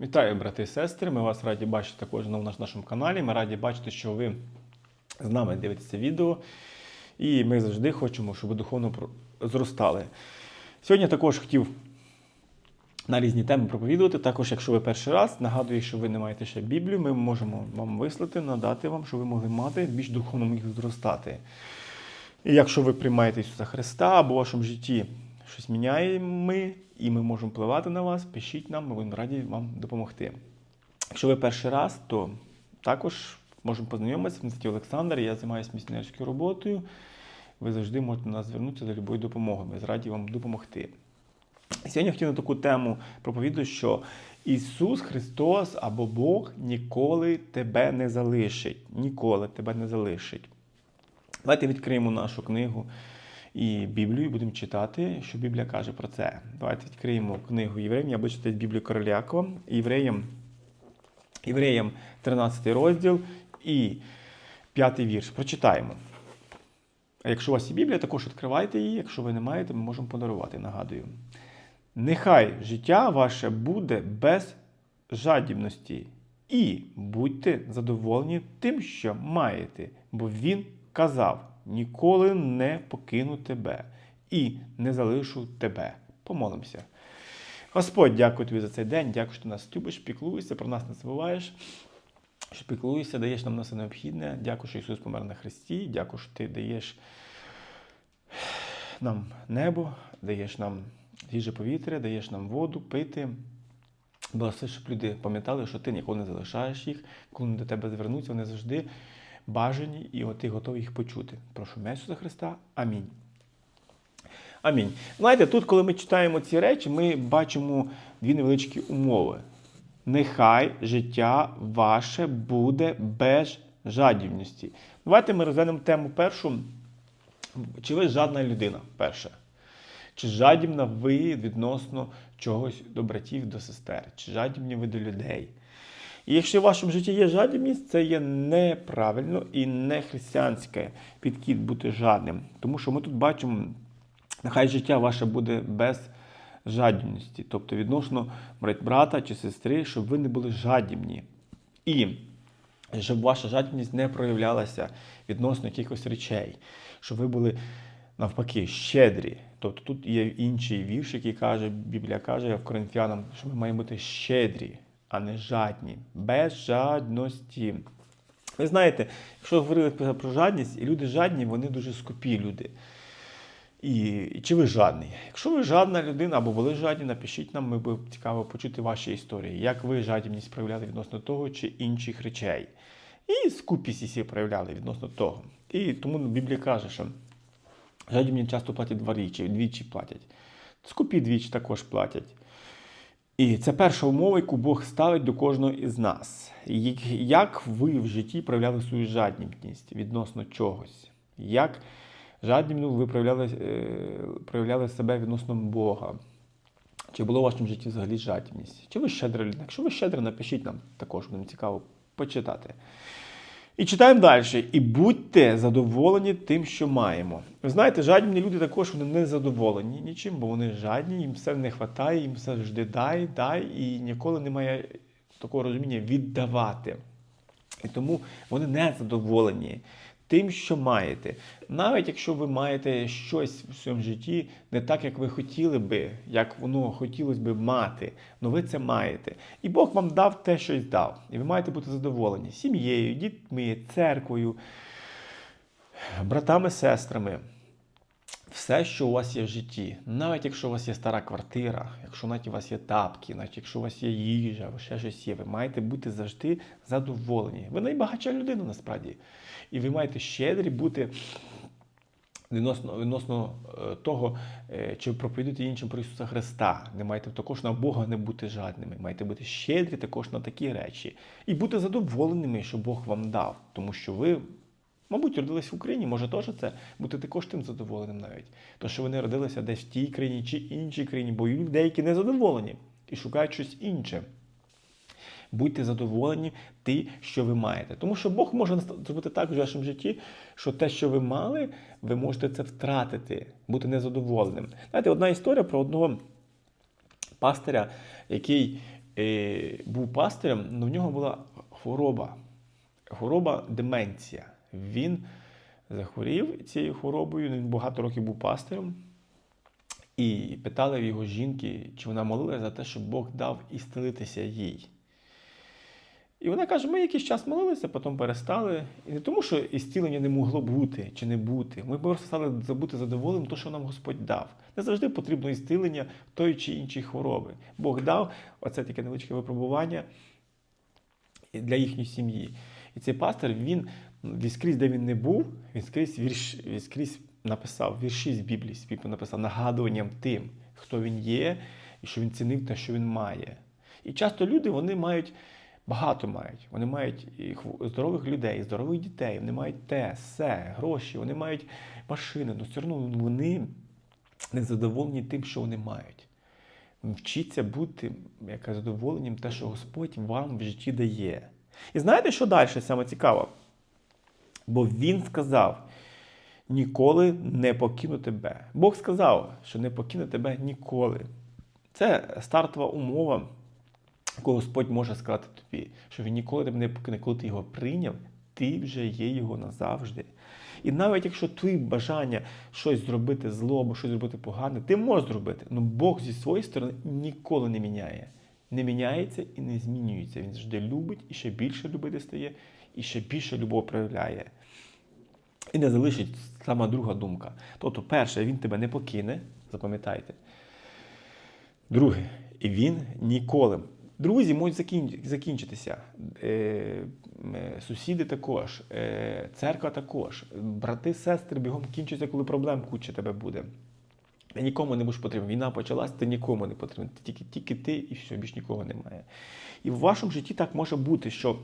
Вітаю, брати і сестри. Ми вас раді бачити також на наш- нашому каналі. Ми раді бачити, що ви з нами дивитеся відео. І ми завжди хочемо, щоб ви духовно зростали. Сьогодні я також хотів на різні теми проповідувати. Також, якщо ви перший раз, нагадую, що ви не маєте ще Біблію, ми можемо вам вислати, надати вам, щоб ви могли мати більш духовно міг зростати. І якщо ви приймаєте Ісуса Христа або в вашому житті щось міняємо ми, і ми можемо впливати на вас, пишіть нам, ми будемо раді вам допомогти. Якщо ви перший раз, то також можемо познайомитися. Мене звати Олександр, я займаюся місіонерською роботою. Ви завжди можете до нас звернутися за любою допомогою. Ми раді вам допомогти. Сьогодні я хотів на таку тему проповідати, що Ісус Христос або Бог ніколи тебе не залишить. Ніколи тебе не залишить. Давайте відкриємо нашу книгу і Біблію, і будемо читати, що Біблія каже про це. Давайте відкриємо книгу Євреїв. Я буду читати Біблію Королякова. Євреям, Євреям 13 розділ і 5 вірш. Прочитаємо. А якщо у вас є Біблія, також відкривайте її. Якщо ви не маєте, ми можемо подарувати, нагадую. Нехай життя ваше буде без жадібності, і будьте задоволені тим, що маєте, бо він казав: ніколи не покину тебе і не залишу тебе. Помолимося. Господь, дякую тобі за цей день, дякую, що ти нас любиш, піклуєшся, про нас не забуваєш, що піклуєшся, даєш нам на все необхідне. Дякую, що Ісус помер на Христі. Дякую, що ти даєш нам небо, даєш нам свіже повітря, даєш нам воду, пити. Благослови, щоб люди пам'ятали, що ти ніколи не залишаєш їх, коли вони до тебе звернуться, вони завжди бажані і от ти готовий їх почути. Прошу ім'я Ісуса Христа. Амінь. Амінь. Знаєте, тут, коли ми читаємо ці речі, ми бачимо дві невеличкі умови. Нехай життя ваше буде без жадібності. Давайте ми розглянемо тему першу. Чи ви жадна людина? Перше. Чи жадібна ви відносно чогось до братів, до сестер? Чи жадібні ви до людей? І якщо в вашому житті є жадібність, це є неправильно і не християнське підхід бути жадним. Тому що ми тут бачимо, нехай життя ваше буде без жадібності, тобто відносно брата чи сестри, щоб ви не були жадібні. І щоб ваша жадібність не проявлялася відносно якихось речей, щоб ви були навпаки щедрі. Тобто тут є інший вірш, який каже, Біблія каже в Коринфянам, що ми маємо бути щедрі, а не жадні, без жадності. Ви знаєте, якщо говорили про жадність, і люди жадні, вони дуже скупі люди. І, і чи ви жадний? Якщо ви жадна людина або були жадні, напишіть нам, ми буде цікаво почути ваші історії, як ви жадібність проявляли відносно того чи інших речей. І скупість і проявляли відносно того. І тому Біблія каже, що жадібні часто платять двічі, двічі платять. Скупі двічі також платять. І це перша умова, яку Бог ставить до кожного із нас. Як- ви в житті проявляли свою жадібність відносно чогось? Як жадібно ви проявляли, е, проявляли себе відносно Бога? Чи було в вашому житті взагалі жадібність? Чи ви щедра людина? Якщо ви щедра, напишіть нам також, буде цікаво почитати. І читаємо далі. І будьте задоволені тим, що маємо. Ви знаєте, жадні люди також вони не задоволені нічим, бо вони жадні, їм все не вистачає, їм завжди дай, дай, і ніколи немає такого розуміння віддавати. І тому вони не задоволені тим, що маєте. Навіть якщо ви маєте щось в своєму житті не так, як ви хотіли би, як воно хотілося би мати, але ви це маєте. І Бог вам дав те, що й дав. І ви маєте бути задоволені сім'єю, дітьми, церквою, братами, сестрами. Все, що у вас є в житті, навіть якщо у вас є стара квартира, якщо навіть у вас є тапки, навіть якщо у вас є їжа, або ще щось є, ви маєте бути завжди задоволені. Ви найбагатша людина насправді. І ви маєте щедрі бути відносно, відносно е, того, е, чи ви проповідуєте іншим про Ісуса Христа. Не маєте також на Бога не бути жадними. Маєте бути щедрі також на такі речі. І бути задоволеними, що Бог вам дав, тому що ви. Мабуть, родились в Україні, може теж це бути також тим задоволеним навіть. То, що вони родилися десь в тій країні чи іншій країні, бо деякі не задоволені і шукають щось інше. Будьте задоволені ті, що ви маєте. Тому що Бог може зробити так в вашому житті, що те, що ви мали, ви можете це втратити, бути незадоволеним. Знаєте, одна історія про одного пастиря, який е, був пастирем, але в нього була хвороба. Хвороба деменція. Він захворів цією хворобою, він багато років був пастирем. І питали в його жінки, чи вона молилася за те, щоб Бог дав ісцелитися їй. І вона каже: ми якийсь час молилися, потім перестали. І не тому, що ісцілення не могло бути чи не бути. Ми просто стали забути задоволеним, то, що нам Господь дав. Не завжди потрібно ісцілення тої чи іншої хвороби. Бог дав оце таке невеличке випробування для їхньої сім'ї. І цей пастор, він ну, скрізь, де він не був, він скрізь вірш, скрізь написав вірші з Біблії, Біблії написав нагадуванням тим, хто він є, і що він цінив те, що він має. І часто люди вони мають. Багато мають. Вони мають здорових людей, здорових дітей, вони мають те, все, гроші, вони мають машини, але все одно вони не задоволені тим, що вони мають. Вчіться бути як задоволенням те, що Господь вам в житті дає. І знаєте, що далі саме цікаво? Бо Він сказав: ніколи не покину тебе. Бог сказав, що не покине тебе ніколи. Це стартова умова яку Господь може сказати тобі, що він ніколи тебе не покине, коли ти його прийняв, ти вже є його назавжди. І навіть якщо твої бажання щось зробити зло або щось зробити погане, ти можеш зробити. але Бог зі своєї сторони ніколи не міняє. Не міняється і не змінюється. Він завжди любить і ще більше любити стає, і ще більше любов проявляє. І не залишить сама друга думка. Тобто, перше, він тебе не покине, запам'ятайте. Друге, він ніколи. Друзі можуть закінчитися. Е, е, Сусіди також, е, церква також, брати, сестри бігом кінчаться, коли проблем куча тебе буде. Ти нікому не будеш потрібен. Війна почалась, ти нікому не потрібен. Тільки, тільки ти і все, більш нікого немає. І в вашому житті так може бути, що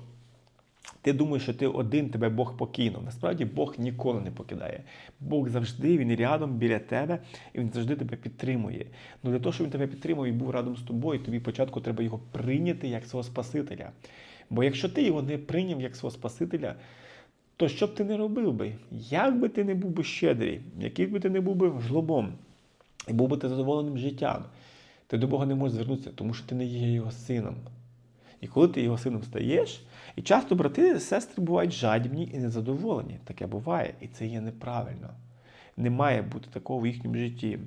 ти думаєш, що ти один, тебе Бог покинув. Насправді Бог ніколи не покидає. Бог завжди він рядом біля тебе, і він завжди тебе підтримує. Ну для того, щоб він тебе підтримує і був радом з тобою, тобі спочатку треба його прийняти як свого Спасителя. Бо якщо ти його не прийняв як свого Спасителя, то що б ти не робив би? Як би ти не був би щедрий, який би ти не був би жлобом, і був би ти задоволеним життям, ти до Бога не можеш звернутися, тому що ти не є його сином. І коли ти його сином стаєш, і часто брати і сестри бувають жадібні і незадоволені. Таке буває, і це є неправильно. Не має бути такого в їхньому житті.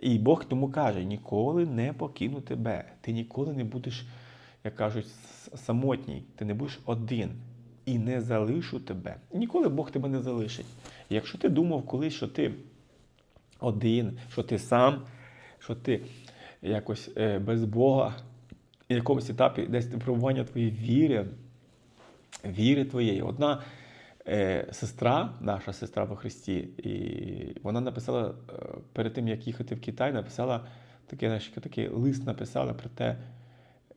І Бог тому каже: ніколи не покину тебе. Ти ніколи не будеш, як кажуть, самотній, ти не будеш один. І не залишу тебе. Ніколи Бог тебе не залишить. Якщо ти думав колись, що ти один, що ти сам, що ти якось е, без Бога, на якомусь етапі десь випробування твоєї віри, віри твоєї. Одна е, сестра, наша сестра во Христі, і вона написала е, перед тим, як їхати в Китай, написала таке, такий лист написала про те,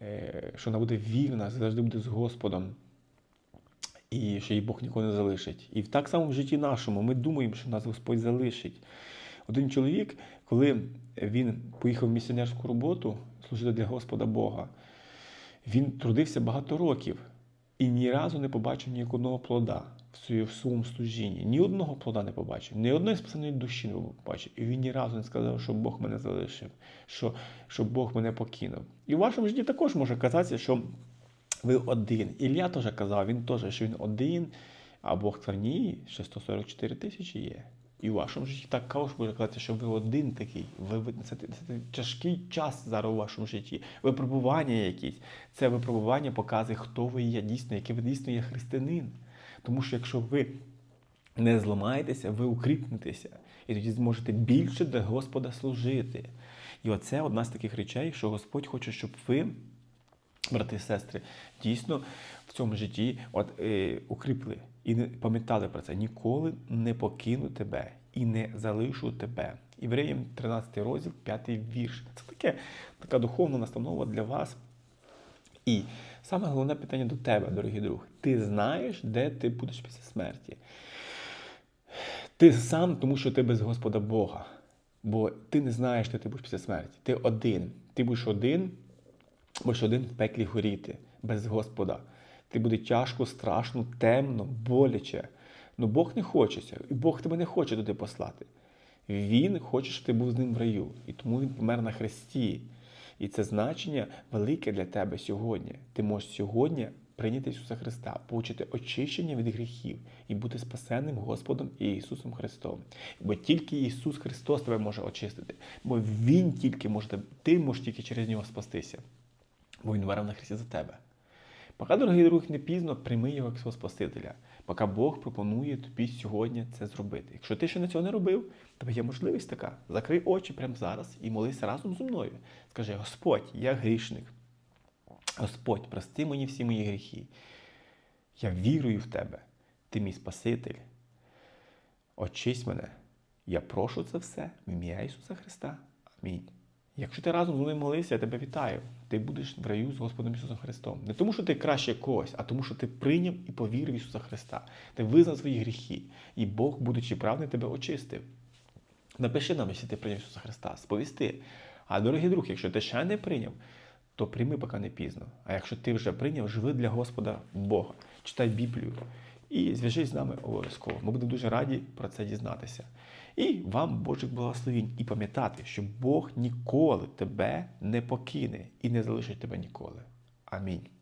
е, що вона буде вірна, завжди буде з Господом. І що її Бог ніколи не залишить. І так само в житті нашому ми думаємо, що нас Господь залишить. Один чоловік, коли він поїхав в місіонерську роботу служити для Господа Бога, він трудився багато років і ні разу не побачив ні одного плода в своєму, служінні. Ні одного плода не побачив, ні одної спасеної душі не побачив. І він ні разу не сказав, що Бог мене залишив, що, що Бог мене покинув. І в вашому житті також може казатися, що ви один. Ілля теж казав, він теж, що він один, а Бог сказав, ні, ще 144 тисячі є. І у вашому житті також може казати, що ви один такий. Ви це, це, це тяжкий час зараз у вашому житті. Випробування якісь. Це випробування показує, хто ви є дійсно, який ви дійсно є християнин. Тому що якщо ви не зламаєтеся, ви укріпнетеся. І тоді зможете більше для Господа служити. І оце одна з таких речей, що Господь хоче, щоб ви брати і сестри, дійсно в цьому житті от, е, укріпли і пам'ятали про це. Ніколи не покину тебе і не залишу тебе. Євреям 13 розділ, 5 вірш. Це таке, така духовна настанова для вас. І саме головне питання до тебе, дорогий друг. Ти знаєш, де ти будеш після смерті? Ти сам, тому що ти без Господа Бога. Бо ти не знаєш, де ти будеш після смерті. Ти один. Ти будеш один, будеш один в пеклі горіти, без Господа. Ти буде тяжко, страшно, темно, боляче. Ну Бог не хоче цього, і Бог тебе не хоче туди послати. Він хоче, щоб ти був з ним в раю. І тому він помер на хресті. І це значення велике для тебе сьогодні. Ти можеш сьогодні прийняти Ісуса Христа, получити очищення від гріхів і бути спасенним Господом і Ісусом Христом. Бо тільки Ісус Христос тебе може очистити, бо Він тільки може ти можеш тільки через нього спастися, бо Він вмер на Христі за тебе. Поки, дорогий друг, не пізно, прийми його як свого Спасителя, поки Бог пропонує тобі сьогодні це зробити. Якщо ти ще на цього не робив, тебе є можливість така. Закрий очі прямо зараз і молися разом зі мною. Скажи: Господь, я грішник. Господь, прости мені всі мої гріхи. Я вірую в Тебе. Ти мій Спаситель. Очись мене. Я прошу це все в ім'я Ісуса Христа. Амінь. Якщо ти разом з мною молився, я тебе вітаю. Ти будеш в раю з Господом Ісусом Христом. Не тому, що ти краще когось, а тому, що ти прийняв і повірив Ісуса Христа. Ти визнав свої гріхи, і Бог, будучи правний, тебе очистив. Напиши нам, якщо ти прийняв Ісуса Христа, сповісти. А дорогий друг, якщо ти ще не прийняв, то прийми, поки не пізно. А якщо ти вже прийняв, живи для Господа Бога, читай Біблію і зв'яжись з нами обов'язково. Ми будемо дуже раді про це дізнатися. І вам Божих благословінь. І пам'ятати, що Бог ніколи тебе не покине і не залишить тебе ніколи. Амінь.